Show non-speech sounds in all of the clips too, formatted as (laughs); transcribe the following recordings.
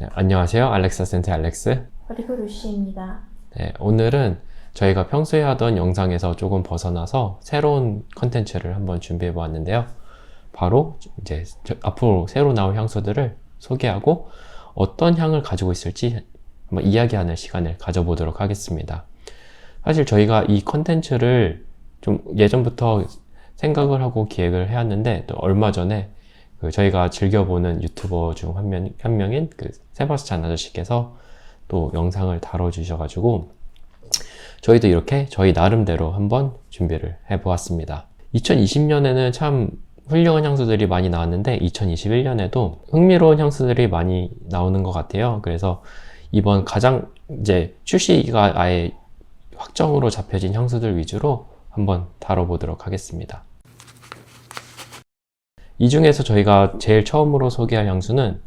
네, 안녕하세요. 알렉사 센터 알렉스. 그리고 루시입니다. 네, 오늘은 저희가 평소에 하던 영상에서 조금 벗어나서 새로운 컨텐츠를 한번 준비해 보았는데요. 바로 이제 저- 앞으로 새로 나올 향수들을 소개하고 어떤 향을 가지고 있을지 한번 이야기하는 시간을 가져보도록 하겠습니다. 사실 저희가 이 컨텐츠를 좀 예전부터 생각을 하고 기획을 해왔는데 또 얼마 전에 그 저희가 즐겨보는 유튜버 중 한 명, 한 명인 그 세바스찬 아저씨께서 또 영상을 다뤄주셔가지고 저희도 이렇게 저희 나름대로 한번 준비를 해보았습니다. 2020년에는 참 훌륭한 향수들이 많이 나왔는데 2021년에도 흥미로운 향수들이 많이 나오는 것 같아요. 그래서 이번 가장 이제 출시가 아예 확정으로 잡혀진 향수들 위주로 한번 다뤄보도록 하겠습니다. 이 중에서 저희가 제일 처음으로 소개할 향수는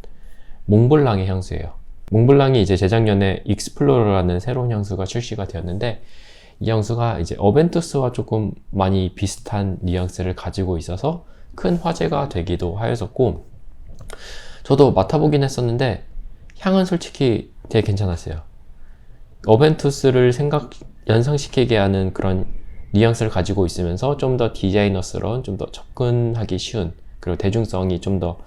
몽블랑의 향수예요. 몽블랑이 이제 재작년에 익스플로러라는 새로운 향수가 출시가 되었는데 이 향수가 이제 어벤투스와 조금 많이 비슷한 뉘앙스를 가지고 있어서 큰 화제가 되기도 하였었고 저도 맡아보긴 했었는데 향은 솔직히 되게 괜찮았어요. 어벤투스를 생각 연상시키게 하는 그런 뉘앙스를 가지고 있으면서 좀 더 디자이너스러운, 좀 더 접근하기 쉬운 그리고 대중성이 좀 더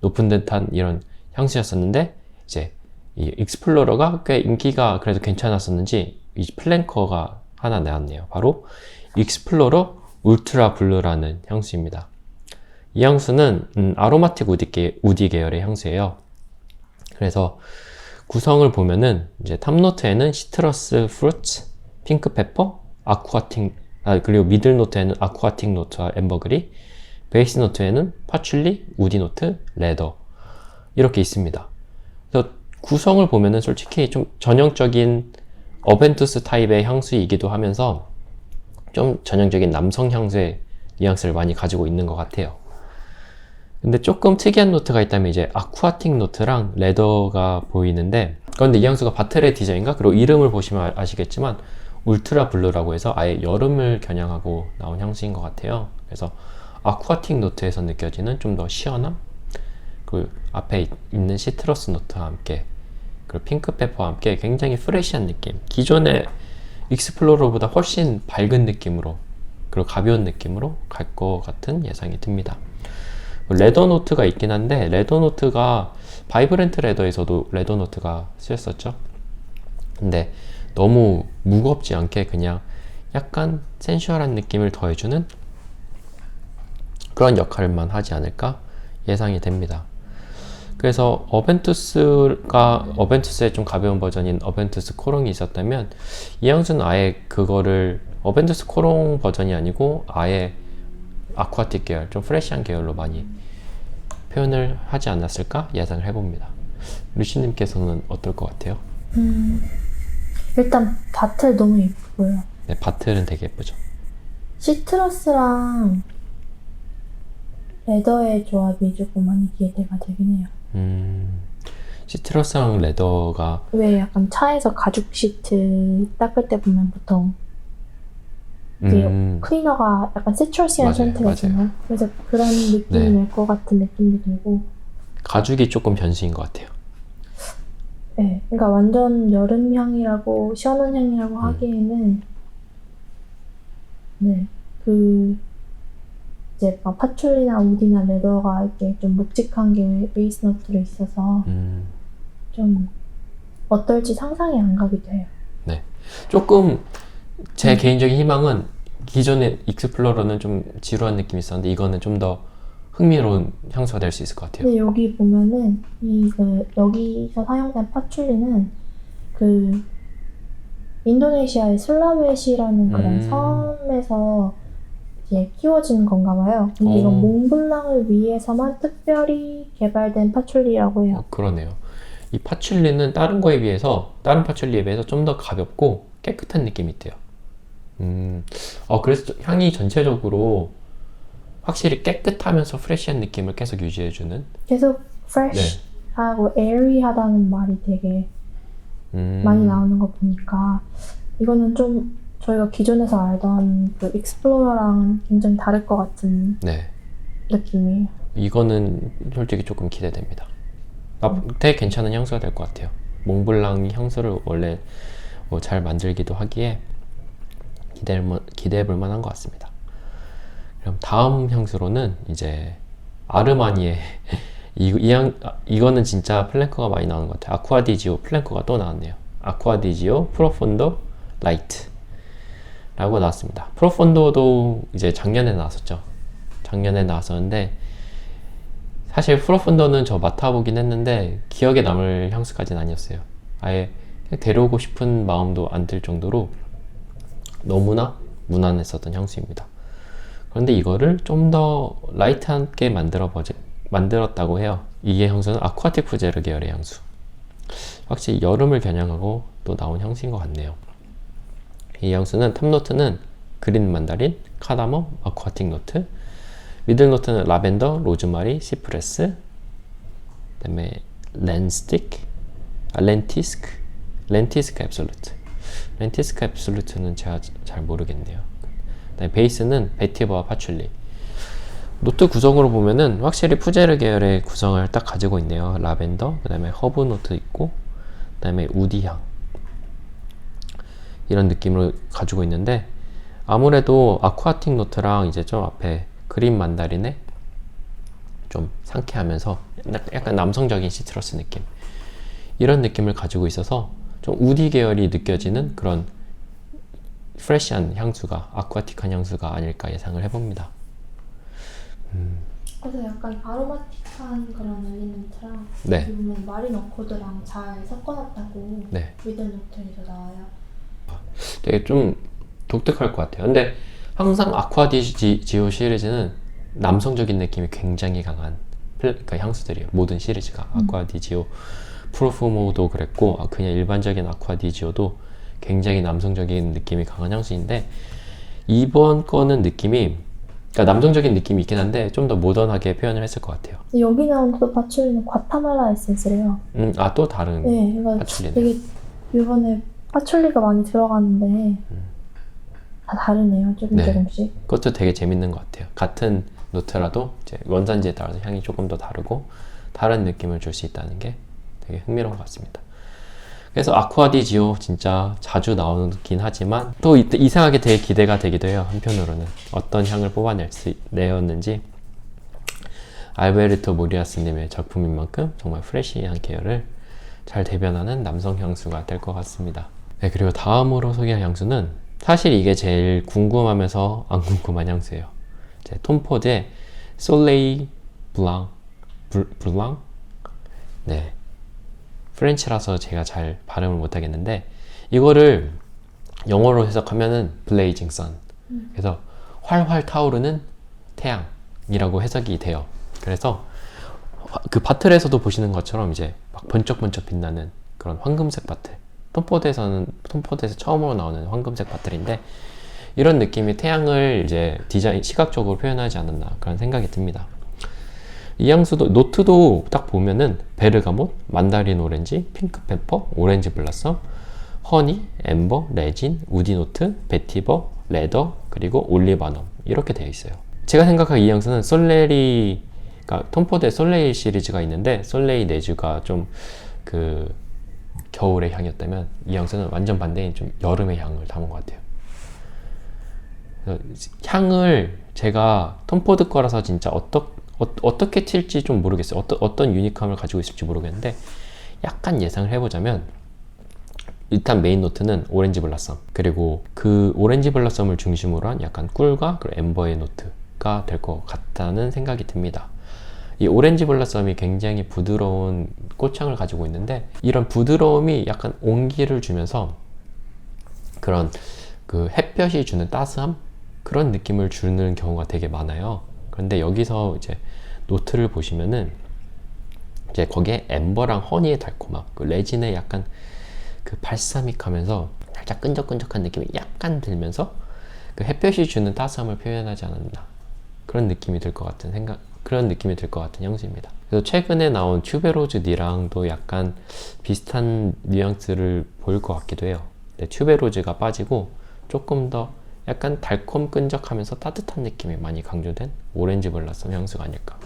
높은 듯한 이런 향수였었는데 이제 이 익스플로러가 꽤 인기가 그래도 괜찮았었는지 이 플랭커가 하나 나왔네요. 바로 익스플로러 울트라 블루라는 향수입니다. 이 향수는 음, 아로마틱 우디, 계, 우디 계열의 향수예요. 그래서 구성을 보면은 이제 탑노트에는 시트러스 프루츠, 핑크 페퍼, 아쿠아틱, 아, 그리고 미들 노트에는 아쿠아틱 노트와 엠버그리, 베이스 노트에는 파출리, 우디 노트, 레더 이렇게 있습니다. 그래서 구성을 보면은 솔직히 좀 전형적인 어벤투스 타입의 향수이기도 하면서 좀 전형적인 남성 향수의 뉘앙스를 많이 가지고 있는 것 같아요. 근데 조금 특이한 노트가 있다면 이제 아쿠아틱 노트랑 레더가 보이는데 그런데 이 향수가 바틀의 디자인과 그리고 이름을 보시면 아- 아시겠지만 울트라 블루라고 해서 아예 여름을 겨냥하고 나온 향수인 것 같아요. 그래서 아쿠아틱 노트에서 느껴지는 좀 더 시원함? 그 앞에 있는 시트러스 노트와 함께 그리고 핑크 페퍼와 함께 굉장히 프레시한 느낌. 기존의 익스플로러보다 훨씬 밝은 느낌으로 그리고 가벼운 느낌으로 갈 것 같은 예상이 듭니다. 레더 노트가 있긴 한데 레더 노트가 바이브렌트 레더에서도 레더 노트가 쓰였었죠. 근데 너무 무겁지 않게 그냥 약간 센슈얼한 느낌을 더해주는 그런 역할만 하지 않을까 예상이 됩니다. 그래서 어벤투스가 어벤투스의 좀 가벼운 버전인 어벤투스 코롱이 있었다면 이 향수는 아예 그거를 어벤투스 코롱 버전이 아니고 아예 아쿠아틱 계열, 좀 프레시한 계열로 많이 표현을 하지 않았을까 예상을 해봅니다. 루시님께서는 어떨 것 같아요? 음, 일단 바틀 너무 예쁘고요. 네, 바틀은 되게 예쁘죠. 시트러스랑 레더의 조합이 조금 많이 기대가 되긴 해요. 음, 시트러스랑 레더가 왜 약간 차에서 가죽 시트 닦을 때 보면 보통 이게 음, 클리너가 약간 맞아요, 맞아요. 있잖아요. 그래서 그런 네. 날것 같은 느낌도 들고. 가죽이 조금 변수인 것 같아요. 네, 그러니까 완전 여름 향이라고 시원한 향이라고 음. 하기에는 네, 그 이제 막 파출리나 우디나 레더가 이렇게 좀 묵직한 게 베이스 노트로 있어서 음, 좀 어떨지 상상이 안 가기도 해요. 조금 제 음. 개인적인 희망은 기존의 익스플로러는 좀 지루한 느낌이 있었는데 이거는 좀 더 흥미로운 향수가 될 수 있을 것 같아요. 근데 여기 보면은 이그 여기서 사용된 파출리는 그 인도네시아의 슬라웨시라는 그런 음. 섬에서 이제 키워진 건가 봐요. 근데 이건 오. 몽블랑을 위해서만 특별히 개발된 파출리라고 해요. 어, 그러네요. 이 파출리는 다른 거에 비해서 다른 파출리에 비해서 좀 더 가볍고 깨끗한 느낌이 있대요. 음, 어 그래서 향이 전체적으로 확실히 깨끗하면서 프레시한 느낌을 계속 유지해주는. 계속 fresh하고 airy하다는 말이 되게 음, 많이 나오는 거 보니까 이거는 좀 저희가 기존에서 알던 그 익스플로러랑 굉장히 다를 것 같은 네, 느낌이에요. 이거는 솔직히 조금 기대됩니다. 나- 되게 괜찮은 향수가 될 것 같아요. 몽블랑 향수를 원래 뭐 잘 만들기도 하기에 기대해 볼 만한 것 같습니다. 그럼 다음 향수로는 이제 아르마니의 (laughs) 이, 이 향, 아, 이거는 진짜 플랭커가 많이 나오는 것 같아요. 아쿠아디지오 플랭커가 또 나왔네요. 아쿠아디지오 프로폰도 라이트 라고 나왔습니다. 프로폰도도 이제 작년에 나왔었죠. 작년에 나왔었는데 사실 프로폰도는 저 맡아보긴 했는데 기억에 남을 향수까지는 아니었어요. 아예 데려오고 싶은 마음도 안 들 정도로 너무나 무난했었던 향수입니다. 그런데 이거를 좀 더 라이트하게 만들어 보지, 만들었다고 해요. 이게 향수는 아쿠아틱 푸제르 계열의 향수. 확실히 여름을 겨냥하고 또 나온 향수인 것 같네요. 이 향수는 탑노트는 그린 만다린, 카다멈, 아쿠아틱 노트, 미들 노트는 라벤더, 로즈마리, 시프레스, 그다음에 렌스틱, 아, 렌티스크, 렌티스크 앱솔루트. 렌티스크 앱솔루트는 제가 잘 모르겠네요. 그다음에 베이스는 베티버와 파출리. 노트 구성으로 보면은 확실히 푸제르 계열의 구성을 딱 가지고 있네요. 라벤더, 그다음에 허브 노트 있고, 그다음에 우디향 이런 느낌을 가지고 있는데 아무래도 아쿠아틱 노트랑 이제 좀 앞에 그린 만다린의 좀 상쾌하면서 약간 남성적인 시트러스 느낌 이런 느낌을 가지고 있어서 좀 우디 계열이 느껴지는 그런 프레시한 향수가 아쿠아틱한 향수가 아닐까 예상을 해봅니다. 그래서 약간 아로마틱한 그런 엘리멘트랑 네, 보면 마린 어코드랑 잘 섞어놨다고 네, 미들 노트에서 나와요. 되게 좀 독특할 것 같아요. 근데 항상 아쿠아 디지오 시리즈는 남성적인 느낌이 굉장히 강한 플- 그러니까 향수들이에요. 모든 시리즈가 아쿠아 디지오 프로fu모도 그랬고 아, 그냥 일반적인 아쿠아 디지오도 굉장히 남성적인 느낌이 강한 향수인데 이번 거는 느낌이 그러니까 남성적인 느낌이 있긴 한데 좀 더 모던하게 표현을 했을 것 같아요. 여기 나온 또 파출리는 과타말라 에센스래요. 음, 아 또 다른 네, 그러니까 파출리네요. 되게 이번에 파출리가 많이 들어가는데 다 다르네요. 조금 네. 조금씩. 그것도 되게 재밌는 것 같아요. 같은 노트라도 이제 원산지에 따라서 향이 조금 더 다르고 다른 느낌을 줄 수 있다는 게 되게 흥미로운 것 같습니다. 그래서 아쿠아디지오 진짜 자주 나오긴 하지만 또 이- 이상하게 되게 기대가 되기도 해요. 한편으로는 어떤 향을 뽑아낼 수 내었는지 알베르토 모리아스님의 작품인 만큼 정말 프레시한 계열을 잘 대변하는 남성 향수가 될 것 같습니다. 네, 그리고 다음으로 소개할 향수는 사실 이게 제일 궁금하면서 안 궁금한 향수예요. 제 톰포드의 솔레이 블랑, 블, 블랑? 네. 프렌치라서 제가 잘 발음을 못 하겠는데 이거를 영어로 해석하면은 블레이징 선. 그래서 활활 타오르는 태양이라고 해석이 돼요. 그래서 화- 그 바틀에서도 보시는 것처럼 이제 막 번쩍번쩍 빛나는 그런 황금색 바틀. 톰포드에서는 톰포드에서 처음으로 나오는 황금색 바틀인데 이런 느낌이 태양을 이제 디자인 시각적으로 표현하지 않았나 그런 생각이 듭니다. 이 향수도 노트도 딱 보면은 베르가못, 만다린 오렌지, 핑크 페퍼, 오렌지 블라썸, 허니, 엠버, 레진, 우디 노트, 베티버, 레더 그리고 올리바넘 이렇게 되어 있어요. 제가 생각하기 이 향수는 솔레리 그러니까 톰포드의 솔레이 시리즈가 있는데 솔레이 네즈가 좀 그 겨울의 향이었다면 이 향수는 완전 반대인 좀 여름의 향을 담은 것 같아요. 향을 제가 톰포드 거라서 진짜 어떠, 어, 떻게 튈지 좀 모르겠어요. 어떤 어떤 유니크함을 가지고 있을지 모르겠는데 약간 예상을 해보자면 일단 메인 노트는 오렌지 블라썸 그리고 그 오렌지 블라썸을 중심으로 한 약간 꿀과 그리고 엠버의 노트가 될 것 같다는 생각이 듭니다. 이 오렌지 블라썸이 굉장히 부드러운 꽃향을 가지고 있는데 이런 부드러움이 약간 온기를 주면서 그런 그 햇볕이 주는 따스함 그런 느낌을 주는 경우가 되게 많아요. 그런데 여기서 이제 노트를 보시면은 이제 거기에 엠버랑 허니의 달콤함, 그 레진의 약간 그 발사믹하면서 살짝 끈적끈적한 느낌이 약간 들면서 그 햇볕이 주는 따스함을 표현하지 않았나 그런 느낌이 들 것 같은 생각 그런 느낌이 들 것 같은 향수입니다. 그래서 최근에 나온 튜베로즈 니랑도 약간 비슷한 뉘앙스를 보일 것 같기도 해요. 근데 튜베로즈가 빠지고 조금 더 약간 달콤 끈적하면서 따뜻한 느낌이 많이 강조된 오렌지 블라썸 향수가 아닐까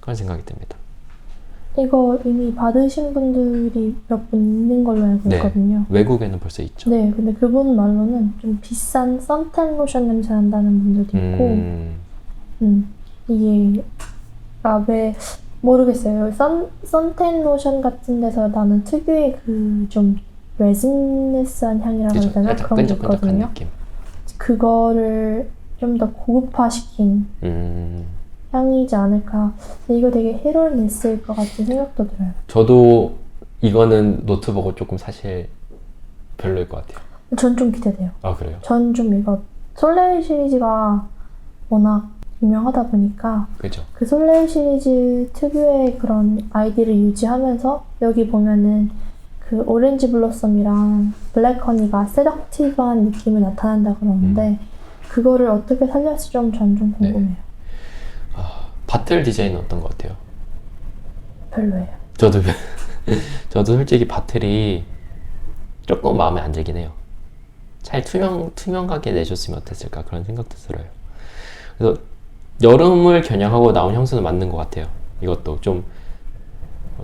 그런 생각이 듭니다. 이거 이미 받으신 분들이 몇 분 있는 걸로 알고 네. 있거든요. 외국에는 벌써 있죠. 네, 근데 그분 말로는 좀 비싼 선텐 로션 냄새 난다는 분들도 있고, 음, 음, 이게, 아, 왜, 모르겠어요. 선, 선텐 로션 같은 데서 나는 특유의 그 좀 레진니스한 향이라고 해야. 되나? 그런 게 있거든요. 느낌. 그거를 좀 더 고급화시킨 음, 향이지 않을까. 이거 되게 헤로니스일 것 같은 생각도 들어요. 저도 이거는 노트북을 조금 사실 별로일 것 같아요. 전 좀 기대돼요. 아 그래요? 전 좀 이거 솔레일 시리즈가 워낙 유명하다 보니까 그죠. 그 솔레일 시리즈 특유의 그런 아이디를 유지하면서 여기 보면은 그 오렌지 블로썸이랑 블랙 허니가 세덕티브한 느낌이 나타난다 그러는데 그거를 어떻게 살렸을지 좀 전좀 궁금해요. 아, 바틀 디자인은 어떤 것 같아요? 별로예요. 저도 (laughs) 저도 솔직히 바틀이 조금 마음에 안 들긴 해요. 잘 투명 투명하게 내줬으면 어땠을까 그런 생각도 들어요. 그래서 여름을 겨냥하고 나온 향수는 맞는 것 같아요. 이것도 좀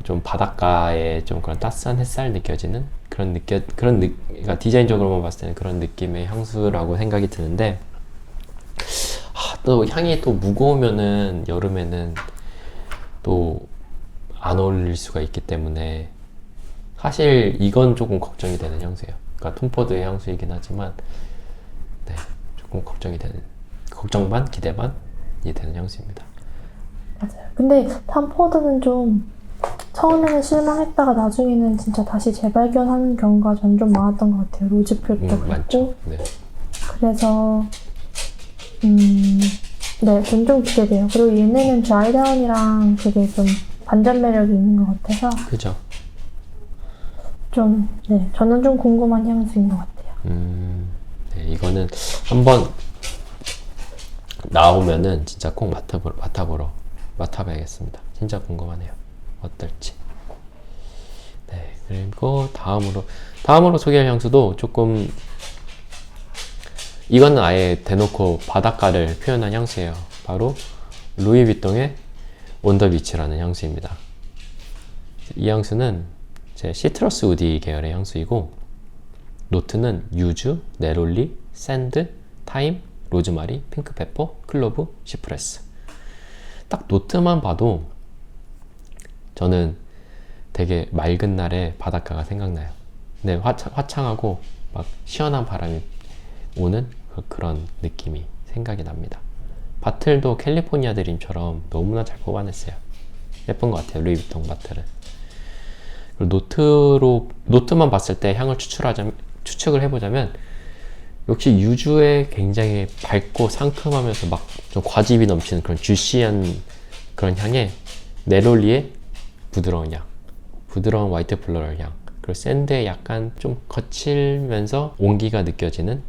좀 바닷가에 좀 그런 따스한 햇살 느껴지는 그런 느껴 그런 느, 그러니까 디자인적으로만 봤을 때는 그런 느낌의 향수라고 생각이 드는데 아, 또 향이 또 무거우면은 여름에는 또 안 어울릴 수가 있기 때문에 사실 이건 조금 걱정이 되는 향수예요. 그러니까 톰포드의 향수이긴 하지만 네, 조금 걱정이 되는 걱정 반 기대 반이 되는 향수입니다. 맞아요. 근데 탐포드는 좀 처음에는 실망했다가 나중에는 진짜 다시 재발견하는 경우가 전 좀 많았던 것 같아요. 로즈필도 음, 그렇고. 네. 그래서 음, 네, 전좀 기대돼요. 그리고 얘네는 드라이다운이랑 되게 좀 반전 매력이 있는 것 같아서 그죠. 좀, 네, 저는 좀 궁금한 향수인 것 같아요. 음, 네, 이거는 한번 나오면은 진짜 꼭 맡아보러, 맡아보러 맡아봐야겠습니다. 진짜 궁금하네요. 어떨지. 네, 그리고 다음으로 다음으로 소개할 향수도 조금 이거는 아예 대놓고 바닷가를 표현한 향수예요. 바로 루이비통의 온더비치라는 향수입니다. 이 향수는 제 시트러스 우디 계열의 향수이고 노트는 유주, 네롤리, 샌드, 타임, 로즈마리, 핑크페퍼, 클로브, 시프레스. 딱 노트만 봐도 저는 되게 맑은 날에 바닷가가 생각나요. 네, 화창, 화창 하고 막 시원한 바람이 오는 그, 그런 느낌이 생각이 납니다. 바틀도 캘리포니아 드림처럼 너무나 잘 뽑아냈어요. 예쁜 것 같아요, 루이비통 바틀은. 노트로 노트만 봤을 때 향을 추출하자면 추측을 해보자면 역시 유주의 굉장히 밝고 상큼하면서 막 좀 과즙이 넘치는 그런 주시한 그런 향에 네롤리의 부드러운 향, 부드러운 화이트 플로럴 향, 그리고 샌드의 약간 좀 거칠면서 온기가 느껴지는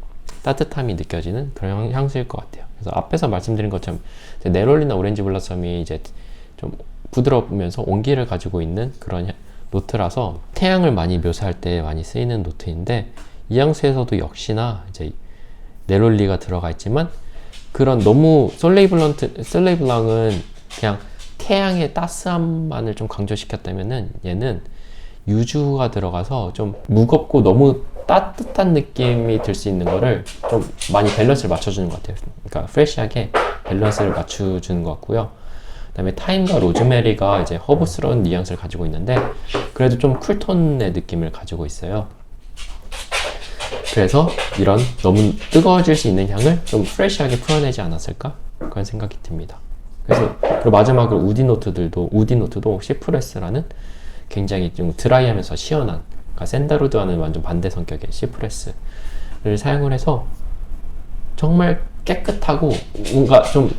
따뜻함이 느껴지는 그런 향- 향수일 것 같아요. 그래서 앞에서 말씀드린 것처럼 네롤리나 오렌지 블러썸이 이제 좀 부드러우면서 온기를 가지고 있는 그런 향- 노트라서 태양을 많이 묘사할 때 많이 쓰이는 노트인데 이 향수에서도 역시나 이제 네롤리가 들어가 있지만 그런 너무 솔레이블런트 솔레이블랑은 그냥 태양의 따스함만을 좀 강조시켰다면은 얘는 유주가 들어가서 좀 무겁고 너무 따뜻한 느낌이 들 수 있는 거를 좀 많이 밸런스를 맞춰주는 것 같아요. 그러니까 프레시하게 밸런스를 맞춰주는 것 같고요. 그 다음에 타임과 로즈메리가 이제 허브스러운 뉘앙스를 가지고 있는데 그래도 좀 쿨톤의 느낌을 가지고 있어요. 그래서 이런 너무 뜨거워질 수 있는 향을 좀 프레시하게 풀어내지 않았을까 그런 생각이 듭니다. 그래서 그리고 마지막으로 우디 노트들도 우디 노트도 시프레스라는 굉장히 좀 드라이하면서 시원한 그러니까 샌다루드와는 완전 반대 성격의 시프레스를 사용을 해서 정말 깨끗하고 뭔가 좀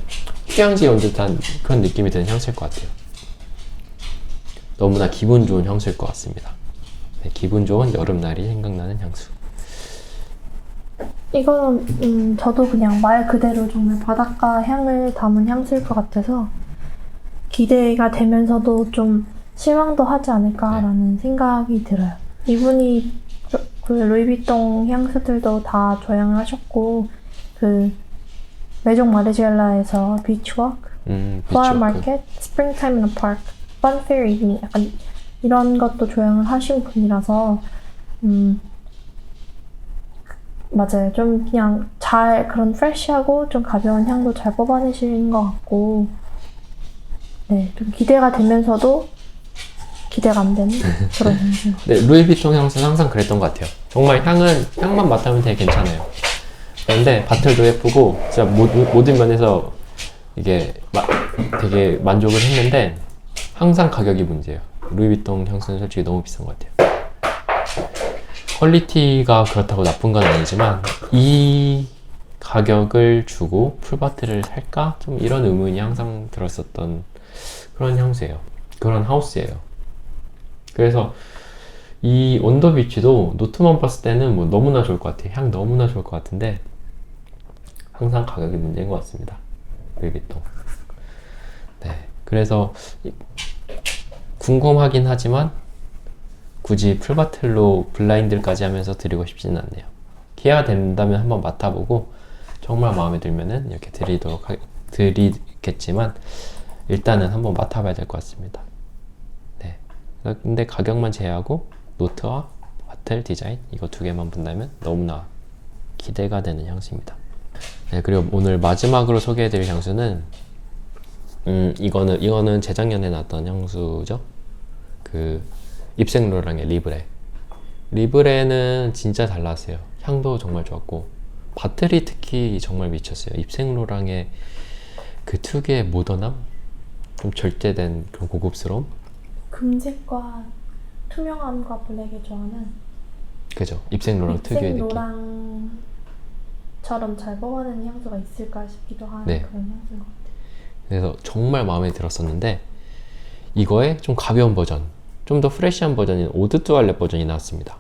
휴양지에 온 듯한 그런 느낌이 드는 향수일 것 같아요. 너무나 기분 좋은 향수일 것 같습니다. 네, 기분 좋은 여름날이 생각나는 향수. 이거는 음, 저도 그냥 말 그대로 정말 바닷가 향을 담은 향수일 것 같아서 기대가 되면서도 좀 실망도 하지 않을까라는 생각이 들어요. 이분이 저- 그 루이비통 향수들도 다 조향을 하셨고 그 메종 마르지엘라에서 비치워크, 음, 플라워. 마켓, 스프링타임 인 파크 약간 이런 것도 조향을 하신 분이라서 음 맞아요. 좀 그냥 잘 그런 프레쉬하고 좀 가벼운 향도 잘 뽑아내시는 것 같고 네, 좀 기대가 되면서도 기대가 안 되는 그런 향수. 네, 루이비통 향수는 항상 그랬던 것 같아요. 정말 향은 향만 맡으면 되게 괜찮아요. 그런데 바틀도 예쁘고 진짜 모, 모든 면에서 이게 마- 되게 만족을 했는데 항상 가격이 문제예요. 루이비통 향수는 솔직히 너무 비싼 것 같아요. 퀄리티가 그렇다고 나쁜 건 아니지만 이 가격을 주고 풀바트를 살까? 좀 이런 의문이 항상 들었었던 그런 향수예요. 그런 하우스예요. 그래서 이 온더 비치도 노트만 봤을 때는 뭐 너무나 좋을 것 같아요. 향 너무나 좋을 것 같은데 항상 가격이 문제인 것 같습니다. 루이비통. 네. 그래서 이- 궁금하긴 하지만 굳이 풀바틀로 블라인드까지 하면서 드리고 싶지는 않네요. 기회가 된다면 한번 맡아보고 정말 마음에 들면은 이렇게 드리도록 하, 드리겠지만 일단은 한번 맡아봐야 될 것 같습니다. 네. 근데 가격만 제외하고 노트와 바틀 디자인 이거 두 개만 본다면 너무나 기대가 되는 향수입니다. 네, 그리고 오늘 마지막으로 소개해드릴 향수는 음 이거는 이거는 재작년에 나왔던 향수죠. 그 입생 로랑의 리브레. 리브레는 진짜 잘 나왔어요. 향도 정말 좋았고 바틀이 특히 정말 미쳤어요. 입생 로랑의 그 특유의 모던함, 좀 절제된 그런 고급스러움, 금색과 투명함과 블랙의 조화는 그죠? 입생 로랑 특유의 립색 느낌. 노랑처럼 잘 뽑아내는 향수가 있을까 싶기도 한 네. 그런 향수인 것 같아요. 그래서 정말 마음에 들었었는데 이거의 좀 가벼운 버전, 좀 더 프레시한 버전인 오드 뚜알렛 버전이 나왔습니다.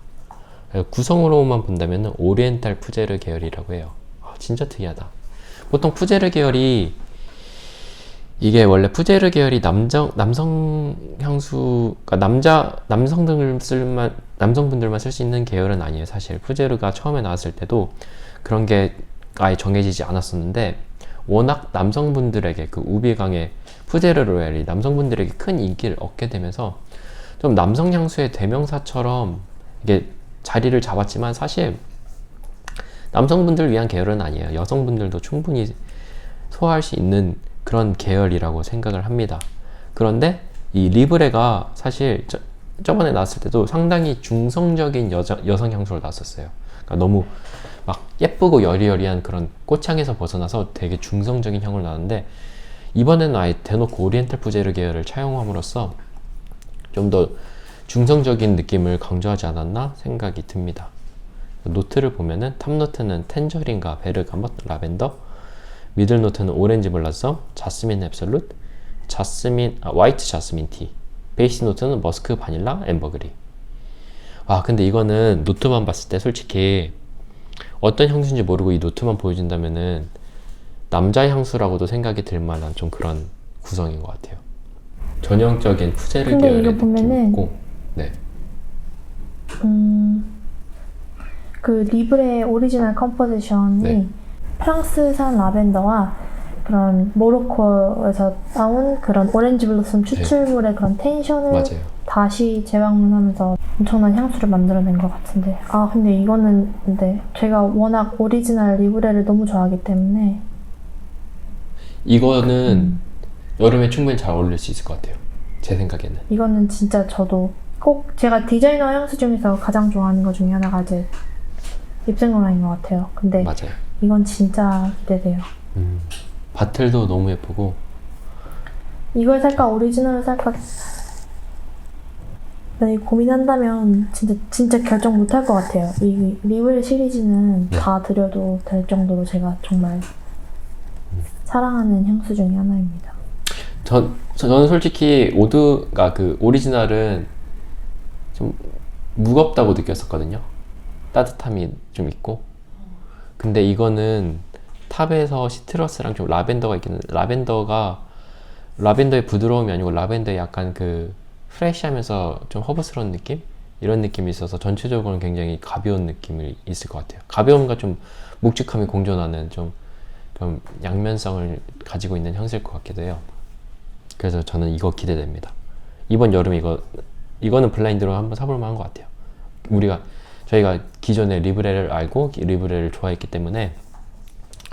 그래서 구성으로만 본다면 오리엔탈 푸제르 계열이라고 해요. 아, 진짜 특이하다. 보통 푸제르 계열이 이게 원래 푸제르 계열이 남정 남성 향수, 그러니까 남자 남성들 쓸만 남성분들만 쓸 수 있는 계열은 아니에요. 사실 푸제르가 처음에 나왔을 때도 그런 게 아예 정해지지 않았었는데 워낙 남성분들에게 그 우비강의 푸제르 로얄이 남성분들에게 큰 인기를 얻게 되면서 좀 남성 향수의 대명사처럼 이게 자리를 잡았지만 사실 남성분들 위한 계열은 아니에요. 여성분들도 충분히 소화할 수 있는 그런 계열이라고 생각을 합니다. 그런데 이 리브레가 사실 저, 저번에 나왔을 때도 상당히 중성적인 여자, 여성 향수로 나왔었어요. 그러니까 너무 막 예쁘고 여리여리한 그런 꽃향에서 벗어나서 되게 중성적인 향으로 나는데 이번에는 아예 대놓고 오리엔탈 푸제르 계열을 차용함으로써 좀 더 중성적인 느낌을 강조하지 않았나 생각이 듭니다. 노트를 보면은 탑 노트는 텐저린과 베르가못, 라벤더, 미들 노트는 오렌지 블라썸, 자스민 앱솔루트, 자스민 아, 화이트 자스민 티, 베이스 노트는 머스크 바닐라, 엠버그리. 와 근데 이거는 노트만 봤을 때 솔직히 어떤 향수인지 모르고 이 노트만 보여준다면은 남자 향수라고도 생각이 들 만한 좀 그런 구성인 것 같아요. 전형적인 푸제르 근데 계열의 이거 보면은 있고, 네, 음, 그 리브레 오리지널 컴포지션이 네. 프랑스산 라벤더와 그런 모로코에서 나온 그런 오렌지 블루썸 추출물의 그런 텐션을 네. 맞아요. 다시 재방문하면서 엄청난 향수를 만들어낸 것 같은데 아 근데 이거는 근데 제가 워낙 오리지널 리브레를 너무 좋아하기 때문에 이거는 여름에 충분히 잘 어울릴 수 있을 것 같아요. 제 생각에는. 이거는 진짜 저도 꼭 제가 디자이너 향수 중에서 가장 좋아하는 것 중에 하나가 이제 입생로랑인 것 같아요 근데 맞아요. 이건 진짜 기대돼요 음, 바틀도 너무 예쁘고 이걸 살까 오리지널을 살까 네, 고민한다면 진짜 진짜 결정 못 할 것 같아요. 이 리블 시리즈는 네. 다 드려도 될 정도로 제가 정말 사랑하는 향수 중에 하나입니다. 전 저는 솔직히 오드가 그 오리지널은 좀 무겁다고 느꼈었거든요. 따뜻함이 좀 있고. 근데 이거는 탑에서 시트러스랑 좀 라벤더가 있기는 라벤더가 라벤더의 부드러움이 아니고 라벤더의 약간 그 프레시하면서 좀 허브스러운 느낌 이런 느낌이 있어서 전체적으로는 굉장히 가벼운 느낌이 있을 것 같아요. 가벼움과 좀 묵직함이 공존하는 좀, 좀 양면성을 가지고 있는 향수일 것 같기도 해요. 그래서 저는 이거 기대됩니다. 이번 여름에 이거 이거는 블라인드로 한번 사볼 만한 것 같아요. 우리가 저희가 기존에 리브레를 알고 리브레를 좋아했기 때문에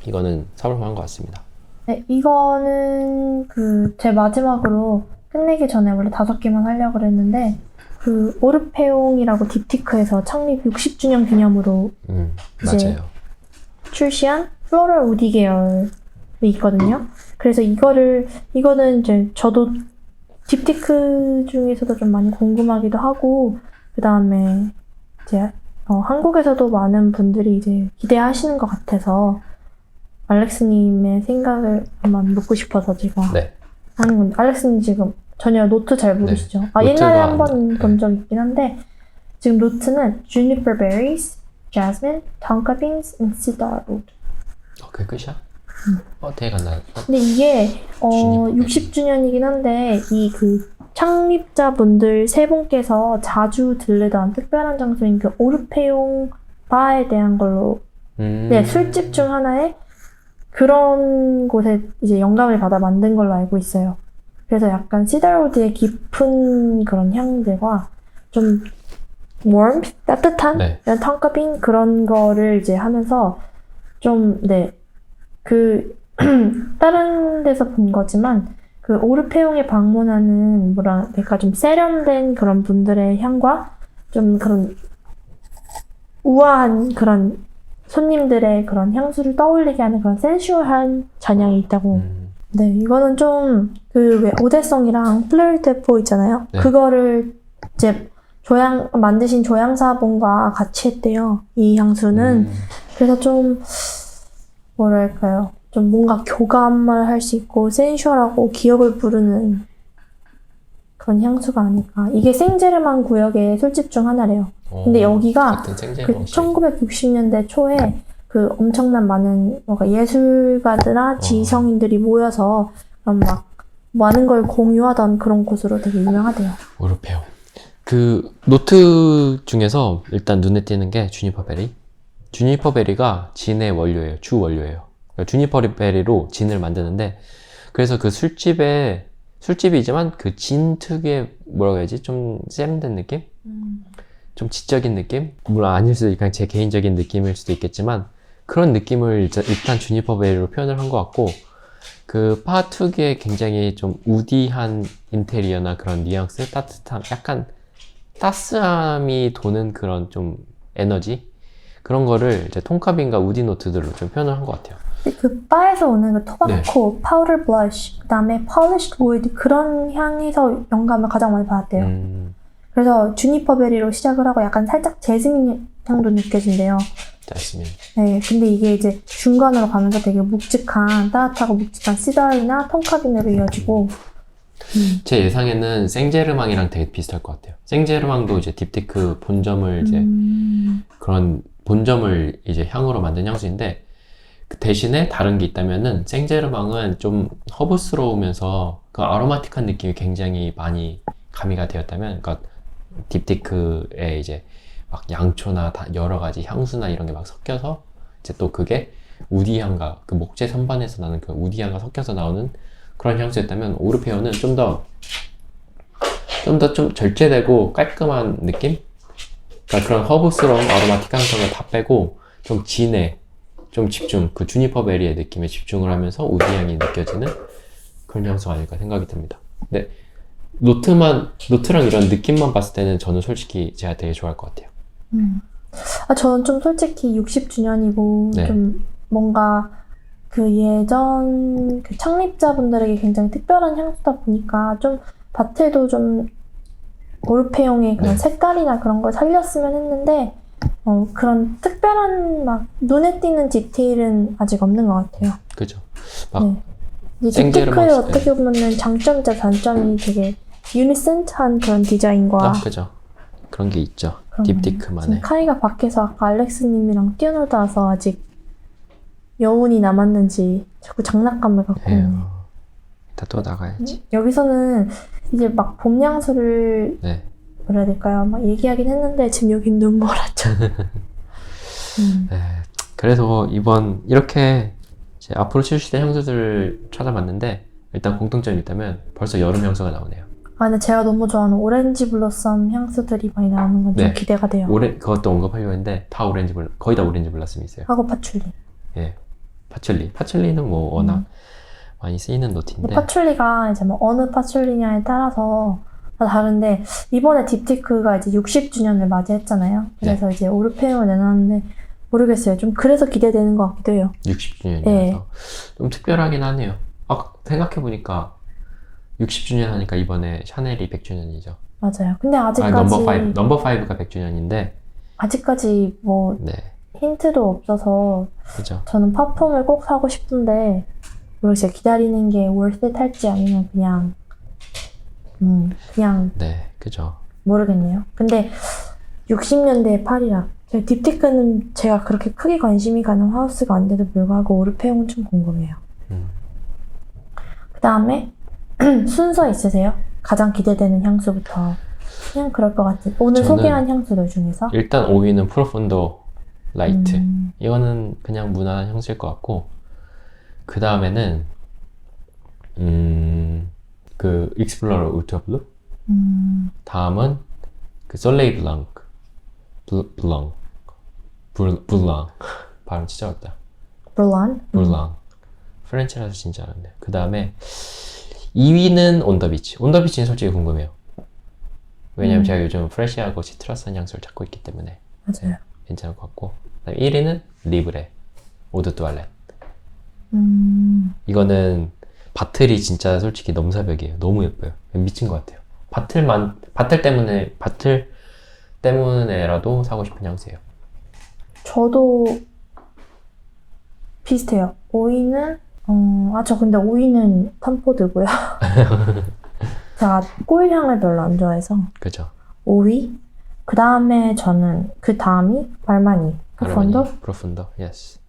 이거는 사볼 만한 것 같습니다. 네, 이거는 그 제 마지막으로 끝내기 전에 원래 다섯 개만 하려고 그랬는데 그 오르페옹이라고 딥티크에서 창립 60주년 기념으로 음, 이제 맞아요. 출시한 플로럴 우디 계열이 있거든요. 그래서 이거를 이거는 이제 저도 딥티크 중에서도 좀 많이 궁금하기도 하고 그 다음에 이제 어, 한국에서도 많은 분들이 이제 기대하시는 것 같아서 알렉스님의 생각을 한번 묻고 싶어서 제가 네. 하는 건데 알렉스님 지금 전혀 노트 잘 모르시죠? 아 노트가 옛날에 안 한번 돼. 본적 있긴 한데 지금 노트는 juniper berries, jasmine, tonka beans, and cedarwood. 어, 그게 끝이야? 음. 어, 대가 나. 어, 근데 이게 어 Juniper 60주년이긴 한데 이 그 창립자분들 세 분께서 자주 들르던 특별한 장소인 그 오르페용 바에 대한 걸로 음, 네 술집 중 하나에 그런 곳에 이제 영감을 받아 만든 걸로 알고 있어요. 그래서 약간 시달우드의 깊은 그런 향들과 좀 warm 따뜻한 네. 이런 tonka빈 그런 거를 이제 하면서 좀네 그 (clears throat) 다른 데서 본 거지만 그 오르페용에 방문하는 뭐라 그러니까 좀 세련된 그런 분들의 향과 좀 그런 우아한 그런 손님들의 그런 향수를 떠올리게 하는 그런 센슈얼한 잔향이 있다고. 음, 네, 이거는 좀 그 왜 오대성이랑 플레리 데포 있잖아요. 네. 그거를 이제 조향 만드신 조향사분과 같이 했대요. 이 향수는 음, 그래서 좀 뭐랄까요? 좀 뭔가 교감을 할 수 있고 센슈얼하고 기억을 부르는 그런 향수가 아닐까. 이게 생제르만 구역의 술집 중 하나래요. 어, 근데 여기가 그 방식. 1960년대 초에 그 엄청난 많은 뭔가 예술가들아 지성인들이 모여서 그런 막 많은 걸 공유하던 그런 곳으로 되게 유명하대요. 오르페오. 그 노트 중에서 일단 눈에 띄는 게 주니퍼 베리. 주니퍼 베리가 진의 원료예요. 주 원료예요. 그러니까 주니퍼 베리로 진을 만드는데 그래서 그 술집에 술집이지만 그 진 특유의 뭐라고 해야지 좀 쌤된 느낌? 좀 지적인 느낌? 물론 아닐 수도 있고 그냥 제 개인적인 느낌일 수도 있겠지만 그런 느낌을 일단, 일단 주니퍼 베리로 표현을 한 것 같고 그파 특유의 굉장히 좀 우디한 인테리어나 그런 뉘앙스, 따뜻함, 약간 따스함이 도는 그런 좀 에너지 그런 거를 이제 통카빈과 우디 노트들로 좀 표현을 한 것 같아요. 그 바에서 오는 그 토바코, 파우더 블러쉬, 그다음에 폴리시드 우드 그런 향에서 영감을 가장 많이 받았대요. 음, 그래서 주니퍼 베리로 시작을 하고 약간 살짝 제스민 향도 느껴진대요. jasmine. 네, 근데 이게 이제 중간으로 가면서 되게 묵직한 따뜻하고 묵직한 시달이나 통카빈으로 이어지고 음. 제 예상에는 생제르망이랑 되게 비슷할 것 같아요. 생제르망도 이제 딥테크 본점을 이제 음. 그런 본점을 이제 향으로 만든 향수인데 그 대신에 다른 게 있다면은 생제르망은 좀 허브스러우면서 그 아로마틱한 느낌이 굉장히 많이 가미가 되었다면 그러니까 딥티크에 이제 막 양초나 다 여러 가지 향수나 이런 게 막 섞여서 이제 또 그게 우디 향과 그 목재 선반에서 나는 그 우디 향과 섞여서 나오는 그런 향수였다면 오르페오는 좀 더 좀더좀 절제되고 깔끔한 느낌? 그러니까 그런 허브스러운 아로마틱한 성을 다 빼고 좀 진해, 좀 집중, 그 주니퍼 베리의 느낌에 집중을 하면서 우디 향이 느껴지는 그런 향수가 아닐까 생각이 듭니다. 근데 노트만 노트랑 이런 느낌만 봤을 때는 저는 솔직히 제가 되게 좋아할 것 같아요. 음. 아, 저는 좀 솔직히 60주년이고 네. 좀 뭔가 그 예전 그 창립자분들에게 굉장히 특별한 향수다 보니까 좀 밭에도 좀 오르페용의 그런 네. 색깔이나 그런 걸 살렸으면 했는데 어, 그런 특별한 막 눈에 띄는 디테일은 아직 없는 것 같아요. 그죠? 막 네. 맛이- 어떻게 보면은 장점이자 단점이 되게 유니센트한 그런 디자인과 아, 그죠? 그런 게 있죠. 딥티크만의. 카이가 밖에서 아까 알렉스님이랑 뛰어놀다 와서 아직 여운이 남았는지 자꾸 장난감을 갖고 에휴, 있네요. 다또 나가야지. 여기서는 이제 막봄 향수를 네. 뭐라 해야 될까요? 막 얘기하긴 했는데 지금 여긴 눈보라죠. 음. 네, 그래서 이번 이렇게 이제 앞으로 출시될 향수들을 찾아봤는데 일단 공통점이 있다면 벌써 여름 향수가 나오네요. 아, 근데 제가 너무 좋아하는 오렌지 블러썸 향수들이 많이 나오는 건 좀 네. 기대가 돼요. 오렌 그것도 언급하려고 했는데 다 오렌지 블 거의 다 오렌지 블라썸이 있어요. 하고 파출리. 예. 파출리. 파출리는 뭐 워낙 음. 많이 쓰이는 노트인데 파출리가 이제 뭐 어느 파출리냐에 따라서 다 다른데 이번에 딥티크가 이제 60주년을 맞이했잖아요. 그래서 이제 오르페움을 내놨는데 모르겠어요. 좀 그래서 기대되는 것 같기도 해요. 60주년이라서 네. 좀 특별하긴 하네요. 아, 생각해 보니까 60주년 하니까 이번에 샤넬이 100주년이죠. 맞아요. 근데 아, 아직까지 넘버 5, 넘버 5가 100주년인데 아직까지 뭐 네. 힌트도 없어서 그죠. 저는 팝폼을 꼭 사고 싶은데 모르겠어요. 기다리는 게 worth it 할지 아니면 그냥 음 그냥 네. 그죠. 모르겠네요. 근데 60년대의 파리라 제가 딥티크는 제가 그렇게 크게 관심이 가는 하우스가 아닌데도 불구하고 오르페용은 좀 궁금해요. 음. 그 다음에 (clears throat) 순서 있으세요? 가장 기대되는 향수부터 그냥 그럴 것 같은 오늘 저는 소개한 향수들 중에서 일단 5위는 프로폰도 라이트. 음, 이거는 그냥 무난한 향수일 것 같고 그 다음에는 음, 그 익스플로러 울트라 블루 음, 다음은 그 솔레이 블랑크 블, 블랑 블, 블랑 발음 진짜 어렵다. 블란 블랑 프렌치라서 진짜 어렵네. 그 다음에 2위는 온더비치 온더비치는 솔직히 궁금해요. 왜냐면 음. 제가 요즘 프레시하고 시트러스한 향수를 찾고 있기 때문에. 맞아요. 괜찮을 것 같고. 그다음에 1위는 리브레. 오드 투알렛 음, 이거는 바틀이 진짜 솔직히 넘사벽이에요. 너무 예뻐요. 미친 것 같아요. 바틀만 바틀 때문에 바틀 때문에라도 사고 싶은 향수예요. 저도 비슷해요. 오이는 어, 아, 저 근데 오이는 탐포드고요. (laughs) 제가 꿀향을 별로 안 좋아해서 그죠? 오이, 그 다음에 저는 그 다음이 발마니, 프론도, 프로푼더, 예스.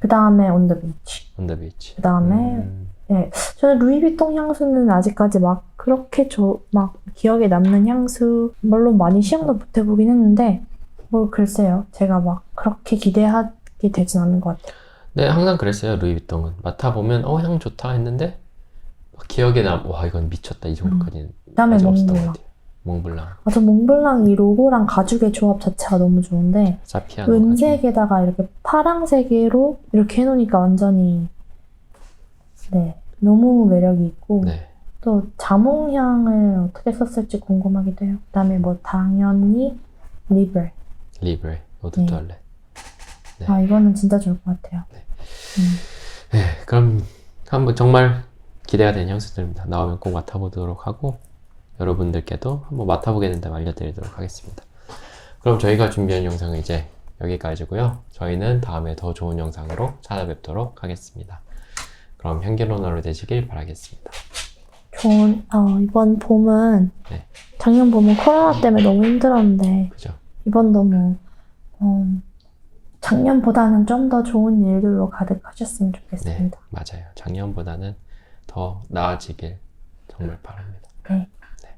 그 다음에 온 더 비치, On the beach. 그 다음에 음, 네, 저는 루이비통 향수는 아직까지 막 그렇게 저, 막 기억에 남는 향수, 물론 많이 시향도 못 해보긴 했는데, 뭐 글쎄요. 제가 막 그렇게 기대하게 되진 않는 것 같아요. 네, 항상 그랬어요. 루이비통은 맡아 보면 어 향 좋다 했는데 막 기억에 남. 와 이건 미쳤다 이 정도까지는 그 다음에 아직 없었던 것. 같아요. 몽블랑, 아, 저 몽블랑 이 로고랑 가죽의 조합 자체가 너무 좋은데, 사피아노. 은색에다가 이렇게 파랑색으로 이렇게 해놓으니까 완전히, 네, 너무 매력이 있고. 네, 또 자몽향을 어떻게 썼을지 궁금하기도 해요. 그 다음에 뭐 당연히 리블. 리브레, 오드 네. 투알렛. 네. 아 이거는 진짜 좋을 것 같아요. 네. 음, 네, 그럼 한번 정말 기대가 되는 향수들입니다. 나오면 꼭 맡아보도록 하고 여러분들께도 한번 맡아보게 된다면 알려드리도록 하겠습니다. 그럼 저희가 준비한 영상은 이제 여기까지고요. 저희는 다음에 더 좋은 영상으로 찾아뵙도록 하겠습니다. 그럼 향기로너로 되시길 바라겠습니다. 좋은 어, 이번 봄은 네. 작년 봄은 코로나 때문에 너무 힘들었는데 그죠? 이번 너무 어, 작년보다는 좀 더 좋은 일들로 가득하셨으면 네, 좋겠습니다. 맞아요. 작년보다는 더 나아지길 정말 바랍니다. 네.